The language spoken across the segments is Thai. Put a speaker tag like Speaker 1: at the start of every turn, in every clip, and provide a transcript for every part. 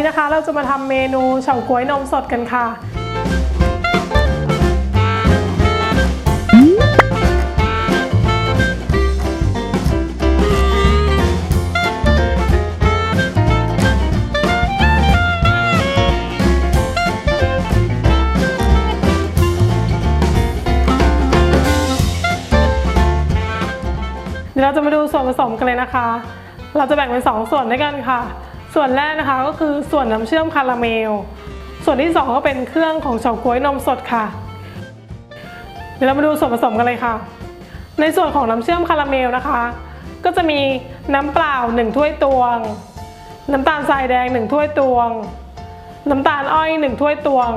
Speaker 1: นนี้นะคะเราจะมาทำเมนูเฉาก๊วยนมสดกันค่ะ เดี๋ยวเราจะมาดูส่วนผสมกันเลยนะคะ เราจะแบ่งเป็น 2 ส่วนด้วยกันค่ะ ส่วนแรกนะคะก็คือส่วนน้ำเชื่อมคาราเมล ส่วนที่ 2 ก็เป็นเครื่องของเฉาก๊วยนมสดค่ะ เดี๋ยวเรามาดูส่วนผสมกันเลยค่ะ ในส่วนของน้ำเชื่อมคาราเมลนะคะ ก็จะมีน้ำเปล่า 1 ถ้วยตวง น้ำตาลทรายแดง 1 ถ้วยตวง น้ำตาลอ้อย 1 ถ้วยตวง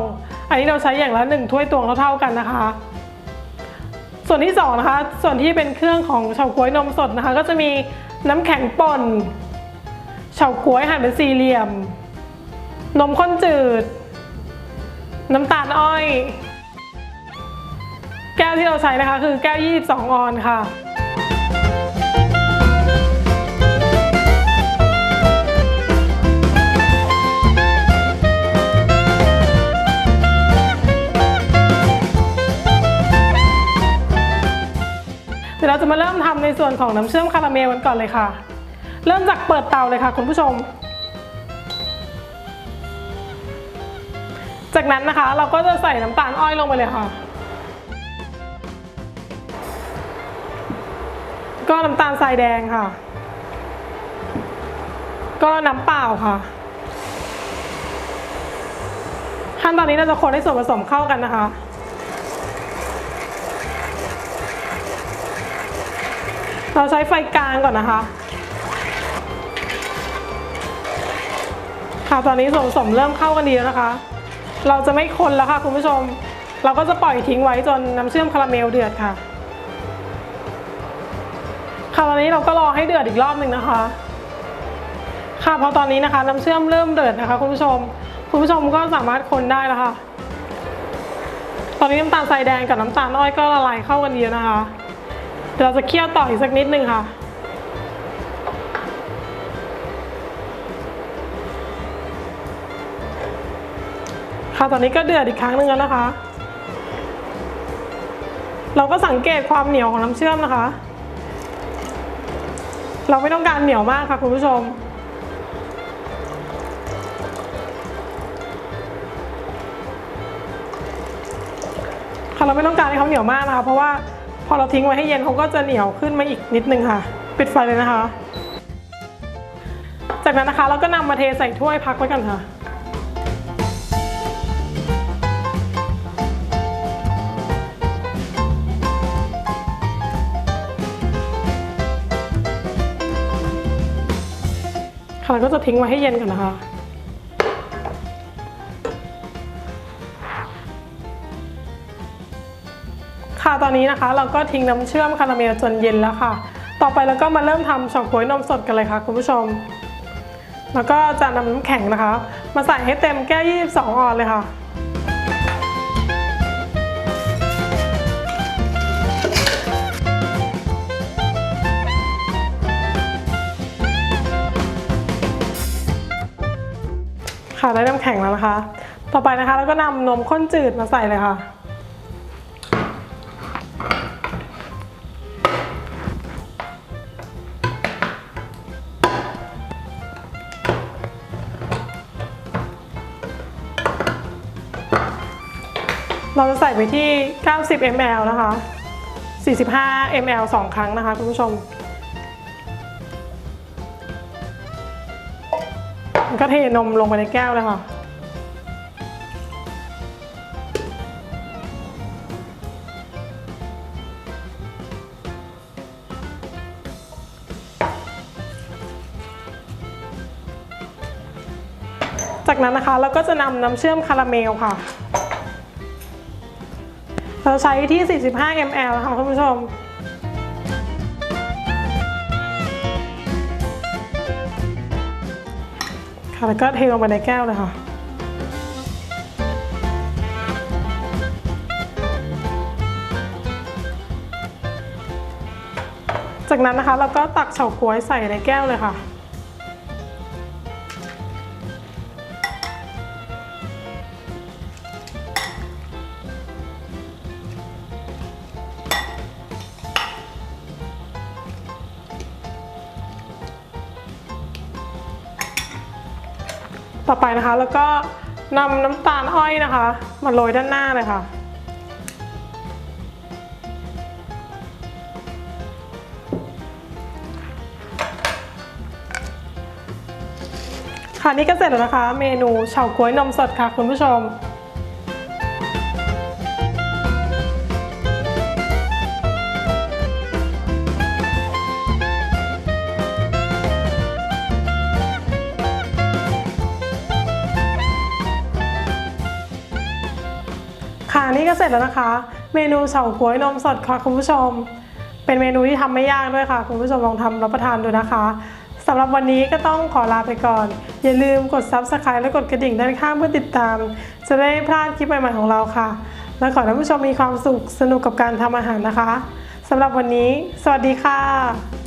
Speaker 1: อันนี้เราใช้อย่างละ 1 ถ้วยตวงเท่าๆกันนะคะ ส่วนที่สองนะคะส่วนที่เป็นเครื่องของเฉาก๊วยนมสดนะคะ ก็จะมีน้ำแข็งป่น เฉาก๊วยหั่นเป็นสี่เหลี่ยม นมข้นจืด น้ำตาลอ้อย แก้วที่เราใช้นะคะคือแก้ว 22 ออนค่ะเดี๋ยวเราจะมาเริ่มทำในส่วนของน้ำเชื่อมคาราเมลกันก่อนเลยค่ะ เริ่มจากเปิดเตาเลยค่ะคุณผู้ชม จากนั้นนะคะเราก็จะใส่น้ำตาลอ้อยลงไปเลยค่ะ ก็น้ำตาลทรายแดงค่ะ ก็น้ำเปล่าค่ะ ขั้นตอนนี้เราจะคนให้ส่วนผสมเข้ากันนะคะเราใช้ไฟกลางก่อนนะคะ ค่ะ ตอนนี้ส่วนผสมเริ่มเข้ากันดีแล้วนะคะ เราจะไม่คนแล้วค่ะคุณผู้ชม เราก็จะปล่อยทิ้งไว้จนน้ำเชื่อมคาราเมลเดือดค่ะ ค่ะตอนนี้เราก็รอให้เดือดอีกรอบหนึ่งนะคะ ค่ะพอตอนนี้นะคะ น้ำเชื่อมเริ่มเดือดนะคะ คุณผู้ชม คุณผู้ชมก็สามารถคนได้แล้วค่ะ ตอนนี้น้ำตาลทรายแดงกับน้ำตาลอ้อยก็ละลายเข้ากันดีแล้วนะคะเดี๋ยวเราจะเคี่ยวต่ออีกสักนิดนึงค่ะ ตอนนี้ก็เดือดอีกครั้งหนึ่งแล้วนะคะ เราก็สังเกตความเหนียวของน้ำเชื่อมนะคะ เราไม่ต้องการเหนียวมากค่ะคุณผู้ชมค่ะเราไม่ต้องการให้เขาเหนียวมากนะคะ เพราะว่าพอเราทิ้งไว้ให้เย็นเขาก็จะเหนียวขึ้นมาอีกนิดนึงค่ะ ปิดไฟเลยนะคะ จากนั้นนะคะเราก็นำมาเทใส่ถ้วยพักไว้กันค่ะ ค่ะเราก็จะทิ้งไว้ให้เย็นก่อนนะคะ ค่ะตอนนี้นะคะเราก็ทิ้งน้ำเชื่อมคาราเมลจนเย็นแล้วค่ะ ต่อไปเราก็มาเริ่มทำช็อกโกยนมสดกันเลยค่ะคุณผู้ชม แล้วก็จะนำน้ำแข็งนะคะ มาใส่ให้เต็มแก้ว22ออนเลยค่ะ ได้น้ำแข็งแล้วนะคะ ต่อไปนะคะเราก็นำนมข้นจืดมาใส่เลยค่ะ เราจะใส่ไปที่ 90 ml นะคะ 45 ml 2 ครั้งนะคะคุณผู้ชม ก็เทนมลงไปในแก้วเลยค่ะ จากนั้นนะคะเราก็จะนำน้ำเชื่อมคาราเมลค่ะ เราใช้ที่ 45 ml นะคะคุณผู้ชม ค่ะแล้วก็เทลงไปในแก้วเลยค่ะ จากนั้นนะคะเราก็ตักเฉาก๊วยใส่ในแก้วเลยค่ะ ต่อไปนะคะ แล้วก็นำน้ำตาลอ้อยนะคะ มาโรยด้านหน้าเลยค่ะ ค่ะนี่ก็เสร็จแล้วนะคะ เมนูเฉาก๊วยนมสดค่ะคุณผู้ชม ค่ะนี่ก็เสร็จแล้วนะคะ เมนูเฉาก๊วยนมสดค่ะคุณผู้ชม เป็นเมนูที่ทำไม่ยากด้วยค่ะ คุณผู้ชมลองทำรับประทานดูนะคะสำหรับวันนี้ก็ต้องขอลาไปก่อน อย่าลืมกด Subscribe และกดกระดิ่งด้านข้างเพื่อติดตาม จะได้ไม่พลาดคลิปใหม่ๆของเราค่ะ และขอให้ท่านผู้ชมมีความสุขสนุกกับการทำอาหารนะคะสำหรับวันนี้ สวัสดีค่ะ